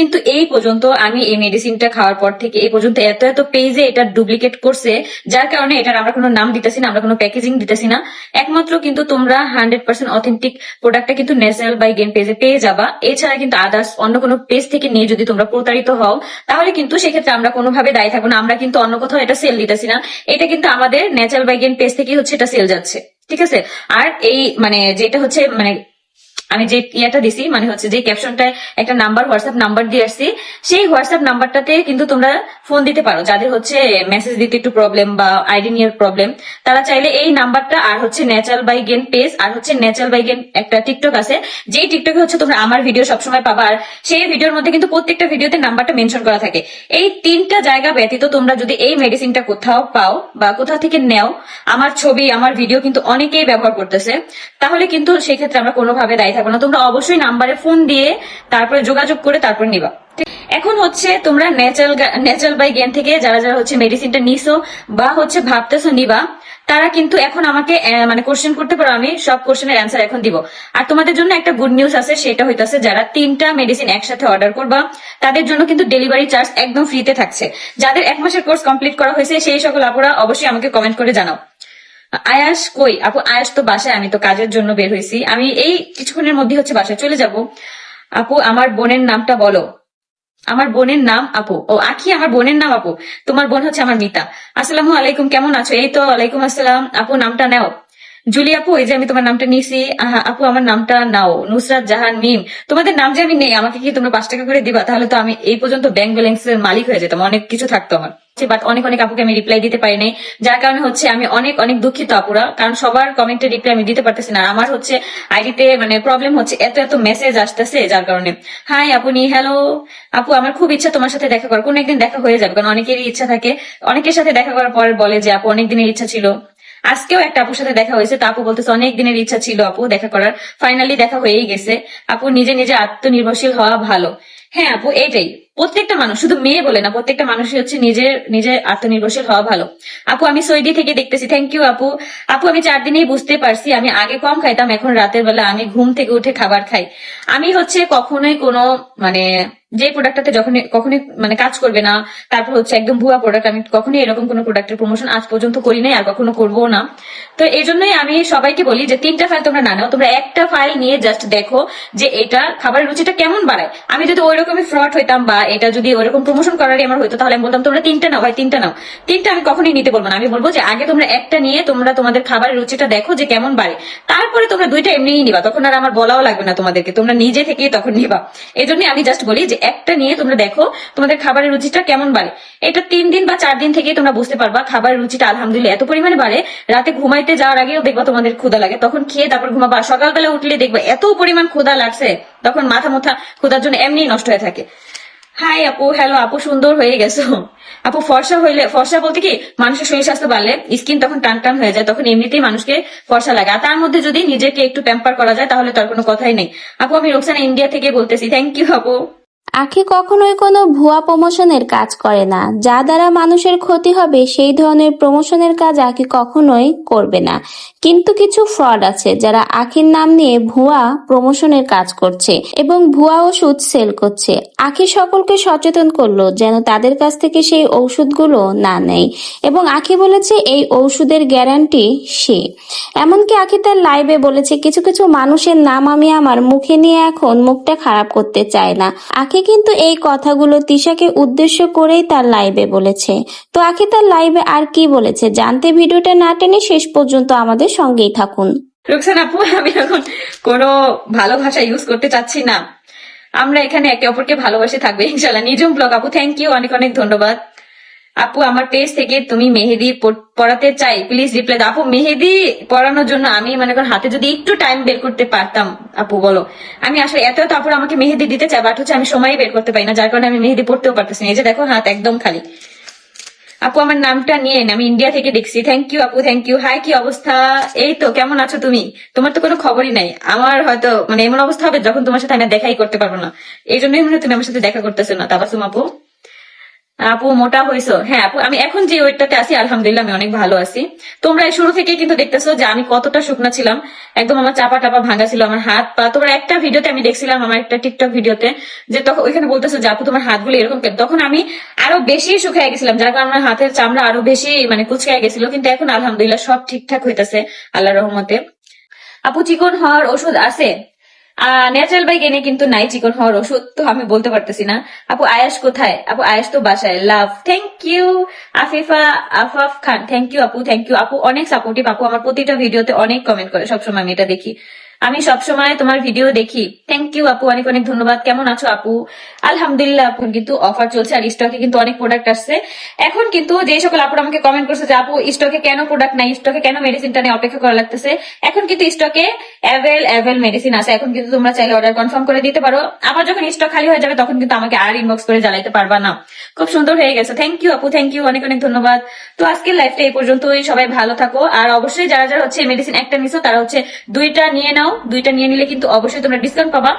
কিন্তু এই পর্যন্ত আমি এই মেডিসিনটা খাওয়ার পর থেকে এই পর্যন্ত এত এত পেজে এটা ডুপ্লিকেট করছে, যার কারণে এটার আমরা কোনো নাম দিতেছি না, আমরা কোনো প্যাকেজিং দিতেছি না। একমাত্র কিন্তু তোমরা হান্ড্রেড পার্সেন্ট অথেন্টিক প্রোডাক্টটা কিন্তু ন্যাচারাল বাই গেম পেজে পেয়ে যাবা। এছাড়া কিন্তু আদার্স অন্য কোনো পেজ থেকে নিয়ে যদি তোমরা প্রতারিত হও, তাহলে কিন্তু সেক্ষেত্রে আমরা কোনোভাবে দায়ী থাকব না, আমরা কিন্তু অন্য কোথাও এটা সেল দিতেছি না। এটা কিন্তু আমাদের ন্যাচারাল বাই গেম পেজ থেকেই হচ্ছে এটা সেল যাচ্ছে। ঠিক আছে? আর এই মানে যেটা হচ্ছে মানে আমি যে ইয়েটা দিছি মানে হচ্ছে যে ক্যাপশনটায় একটা নাম্বার হোয়াটসঅ্যাপ নাম্বার দিয়ে আসছি, সেই হোয়াটসঅ্যাপ নাম্বারটাতে কিন্তু তোমরা ফোন দিতে পারো। যাদের হচ্ছে মেসেজ দিতে একটু প্রবলেম বা আইডি নিয়ে প্রবলেম তারা চাইলে এই নাম্বারটা আর হচ্ছে ন্যাচারাল বাই গেন পেজ আর হচ্ছে ন্যাচারাল বাই গেন একটা টিকটক আছে। যেই টিকটকে হচ্ছে তোমরা আমার ভিডিও সবসময় পাবা আর সেই ভিডিওর মধ্যে কিন্তু প্রত্যেকটা ভিডিওতে নাম্বারটা মেনশন করা থাকে। এই তিনটা জায়গা ব্যতীত তোমরা যদি এই মেডিসিনটা কোথাও পাও বা কোথাও থেকে নেও, আমার ছবি, আমার ভিডিও কিন্তু অনেকেই ব্যবহার করতেছে। তাহলে কিন্তু সেক্ষেত্রে আমরা কোনোভাবে দায়ী থাকব না। তোমরা অবশ্যই নাম্বারে ফোন দিয়ে তারপরে যোগাযোগ করে তারপর নিবা। এখন হচ্ছে তোমরা ন্যাচারাল ন্যাচারাল বাই জ্ঞান থেকে যারা যারা হচ্ছে মেডিসিনটা নিছো বা হচ্ছে ভাবতেছো নিবা, তারা কিন্তু এখন আমাকে মানে কোশ্চেন করতে পারো, আমি সব কোশ্চেনের অ্যান্সার এখন দিব। আর তোমাদের জন্য একটা গুড নিউজ আছে, সেটা হইতাছে যারা তিনটা মেডিসিন একসাথে অর্ডার করবা, তাদের জন্য কিন্তু ডেলিভারি চার্জ একদম ফ্রিতে থাকছে। যাদের এক মাসের কোর্স কমপ্লিট করা হয়েছে, সেই সকল আপুরা অবশ্যই আমাকে কমেন্ট করে জানাও। আয়াস কই? আপু, আয়াস তো বাসায়, আমি তো কাজের জন্য বের হয়েছি আমি এই কিছুক্ষণের মধ্যে হচ্ছে বাসায় চলে যাব। আপু, আমার বোনের নামটা বলো। আমার বোনের নাম, আপু? ও, আখি, আমার বোনের নাম, আপু। তোমার বোন হচ্ছে আমার মিতা। আসসালামু আলাইকুম, কেমন আছো? এই তো আলাইকুম আসসালাম। আপু, নামটা নাও। জুলি আপু এই যে আমি তোমার নামটা আহা, আপু আমার নামটা নাও। নুসরাত জাহান মিম। তোমাদের নাম যে আমি নেই আমাকে কি তোমরা পাঁচ টাকা করে দিবা? তাহলে তো আমি এই পর্যন্ত ব্যাংক ব্যালেন্স এর মালিক হয়ে যেতাম অনেক কিছু থাকতো আমার। বাট অনেক অনেক আপুকে আমি রিপ্লাই দিতে পারি নাই যার কারণে হচ্ছে আমি অনেক অনেক দুঃখিত আপুরা কারণ সবার কমেন্টের রিপ্লাই আমি দিতে পারতেছি না। আমার হচ্ছে আইডিতে মানে প্রবলেম হচ্ছে এত এত মেসেজ আসতেছে যার কারণে। হাই আপনি হ্যালো আপু আমার খুব ইচ্ছা তোমার সাথে দেখা করার। কোন একদিন দেখা হয়ে যাবে কারণ অনেকেরই ইচ্ছা থাকে। অনেকের সাথে দেখা করার পর বলে যে আপু অনেকদিনের ইচ্ছা ছিল। আজকেও একটা আপুর সাথে দেখা হয়েছে। তা আপু বলতেছে, অনেক দিনের ইচ্ছা ছিল আপু দেখা করার। ফাইনালি দেখা হয়েই গেছে। আপু নিজে নিজে আত্মনির্ভরশীল হওয়া ভালো। হ্যাঁ আপু এইটাই প্রত্যেকটা মানুষ, শুধু মেয়ে বলে না, প্রত্যেকটা মানুষই হচ্ছে নিজের নিজে আত্মনির্ভরশীল হওয়া ভালো। আপু, আমি সৌদি থেকে দেখতেছি। থ্যাংক ইউ আপু। আপু, আমি চার দিনেই বুঝতে পারছি, আমি আগে কম খাইতাম, এখন রাতের বেলা আমি ঘুম থেকে উঠে খাবার খাই। আমি হচ্ছে কখনোই কোনো মানে যে প্রোডাক্টটাতে যখন কখনোই মানে কাজ করবে না, তারপর হচ্ছে একদম ভুয়া প্রোডাক্ট আমি কখনোই এরকম কোনো প্রোডাক্টের প্রমোশন আজ পর্যন্ত করি নাই আর কখনো করব না। তো এই জন্যই আমি সবাইকে বলি যে তিনটা ফাইল তোমরা না নাও, তোমরা একটা ফাইল নিয়ে জাস্ট দেখো যে এটা খাবারের রুচিটা কেমন বাড়ায়। আমি যদি ওই রকমই ফ্রড হইতাম বা এটা যদি ওইরকম প্রমোশন করারই আমার হইতো, তাহলে আমি বলতাম, তোমরা তিনটা নাও ভাই, তিনটা নাও। তিনটা আমি কখনোই নিতে বলব না। আমি বলব যে আগে তোমরা একটা নিয়ে তোমরা তোমাদের খাবারের রুচিটা দেখো যে কেমন বাড়ে। তারপরে তোমরা দুইটা এমনিই নিবা, তখন আর আমার বলাও লাগবে না তোমাদেরকে, তোমরা নিজে থেকেই তখন নিবা। এই জন্য আমি জাস্ট বলি যে একটা নিয়ে তোমরা দেখো, তোমাদের খাবারের রুচিটা কেমন বাড়ে। এটা তিন দিন বা চার দিন থেকেই তোমরা বুঝতে পারবা, খাবারের রুচিটা আলহামদুলিল্লাহ এত পরিমাণে বাড়ে। রাতে ঘুমাইতে যাওয়ার আগেও দেখবা তোমাদের ক্ষুদা লাগে। তখন খেয়ে তারপর ঘুমাবা। সকালবেলা উঠলে দেখবা এত পরিমাণ ক্ষুদা লাগছে, তখন মাথা মুথা ক্ষুদার জন্য এমনি নষ্ট হয়ে থাকে। হাই আপু, হ্যালো আপু, সুন্দর হয়ে গেছো। আপু, ফর্সা হইলে, ফর্সা বলতে কি? মানুষের শরীর স্বাস্থ্য বাড়লে স্কিন তখন টান টান হয়ে যায়, তখন এমনিতেই মানুষকে ফর্সা লাগে। আর তার মধ্যে যদি নিজেকে একটু প্যাম্পার করা যায়, তাহলে তার কোনো কথাই নেই। আপু, আমি রোকসানা ইন্ডিয়া থেকে বলতেছি। থ্যাংক ইউ আপু। আখি কখনোই কোনো ভুয়া প্রমোশনের কাজ করে না। যা দ্বারা মানুষের ক্ষতি হবে, সেই ধরনের প্রমোশনের কাজ আখি কখনোই করবে না। কিন্তু কিছু ফ্রড আছে যারা আখির নাম নিয়ে ভুয়া প্রমোশনের কাজ করছে এবং ভুয়া ওষুধ সেল করছে। আখি সকলকে সচেতন করল যেন তাদের কাছ থেকে সেই ঔষধগুলো না নেয় এবং আখি বলেছে এই ঔষধের গ্যারান্টি সে। এমনকি আখি তার লাইভে বলেছে, কিছু কিছু মানুষের নাম আমি আমার মুখে নিয়ে এখন মুখটা খারাপ করতে চাই না। আখি কিন্তু এই কথাগুলো তিশাকে উদ্দেশ্য করেই তার লাইভে বলেছে। তো আখি তার লাইভে আর কি বলেছে? জানতে ভিডিওটা না টেনে শেষ পর্যন্ত আমাদের সঙ্গেই থাকুন। রুকসান আপু, আমি এখন কোনো ভালো ভাষা ইউজ করতে চাচ্ছি না। আমরা এখানে একে অপরকে ভালোবাসে থাকবে ইনশাল্লাহ নিজম ব্লগ আপু থ্যাংক ইউ অনেক অনেক ধন্যবাদ। আপু, আমার পেজ থেকে তুমি মেহেদি পড়- পড়াতে চাই প্লিজ রিপ্লাই আপু, মেহেদি পড়ানোর জন্য আমি মনে কর হাতে যদি একটু টাইম বের করতে পারতাম, আপু, বলো। আমি আসলে এত এত আপুর আমাকে মেহেদি দিতে চাই বাট হচ্ছে আমি সময় বের করতে পারি না, যার কারণে আমি মেহেদি পড়তেও পারতেছি না। এই যে দেখো, হাত একদম খালি। আপু, আমার নামটা নিয়ে আমি ইন্ডিয়া থেকে দেখছি। থ্যাংক ইউ আপু থ্যাংক ইউ হাই কি অবস্থা? এই তো, কেমন আছো তুমি? তোমার তো কোনো খবরই নাই। আমার হয়তো মানে এমন অবস্থা হবে যখন তোমার সাথে আমি দেখাই করতে পারব না। এই জন্যই মনে তুমি আমার সাথে দেখা করতেছো না। তাবাসুম আপু। আপু, মোটা হয়েছো হ্যাঁ আপু, আমি এখন যে ওয়েটটাতে আছি, আলহামদুলিল্লাহ আমি অনেক ভালো আছি। তোমরা শুরু থেকে কিন্তু দেখতেছো যে আমি কতটা শুকনা ছিলাম। একদম আমার চাপা টাপা ভাঙা ছিল আমার হাত, পা। তোমরা একটা ভিডিওতে আমি দেখছিলাম আমার একটা টিকটক ভিডিওতে যে তখন ওইখানে বলতেছো যে, আপু, তোমার হাতগুলো এরকম তখন আমি আরও বেশি শুকিয়ে গেছিলাম। যার কারণে আমার হাতের চামড়া আরও বেশি মানে কুচকায় গেছিল। কিন্তু এখন আলহামদুলিল্লাহ সব ঠিকঠাক হইতাছে আল্লাহ রহমতে। আপু, চিকন হওয়ার ওষুধ আছে? ন্যাচারাল বাইক এনে কিন্তু নাই, চিকন হওয়ার ওষুধ, তো আমি বলতে পারতেছি না। আপু, আয়াস কোথায়? আপু, আয়াস তো বাসায়। Love. Thank you Afifa, Afaf Khan. Thank you আপু থ্যাংক ইউ আপু, অনেক সাপোর্টিভ আপু, আমার প্রতিটা ভিডিওতে অনেক কমেন্ট করে, সবসময় আমি এটা দেখি। আমি সবসময় তোমার ভিডিও দেখি। থ্যাংক ইউ আপু, অনেক অনেক ধন্যবাদ। কেমন আছো, আপু? আলহামদুলিল্লাহ, আপু, কিন্তু অফার চলছে আর স্টকে কিন্তু অনেক প্রোডাক্ট আসছে। এখন কিন্তু যে সকল আপুর আমাকে কমেন্ট করছে যে, আপু স্টকে কেন প্রোডাক্ট নাই? স্টকে কেন মেডিসিনটা নিয়ে অপেক্ষা করা লাগতেছে? এখন কিন্তু স্টকে অ্যাভেল অ্যাভেল মেডিসিন আছে। এখন কিন্তু তোমরা চাইলে অর্ডার কনফার্ম করে দিতে পারো। আবার যখন স্টক খালি হয়ে যাবে, তখন কিন্তু আমাকে আর ইনবক্স করে জ্বালাইতে পারবা না। খুব সুন্দর হয়ে গেছে। থ্যাংক ইউ আপু থ্যাংক ইউ অনেক অনেক ধন্যবাদ। তো আজকের লাইফটা এই পর্যন্তই। সবাই ভালো থাকো। আর অবশ্যই যারা যারা হচ্ছে মেডিসিন একটা নিছো, তারা হচ্ছে দুইটা নিয়ে নাও। দুইটা নিয়ে নিলে কিন্তু অবশ্যই তোমরা ডিসকাউন্ট পাবা।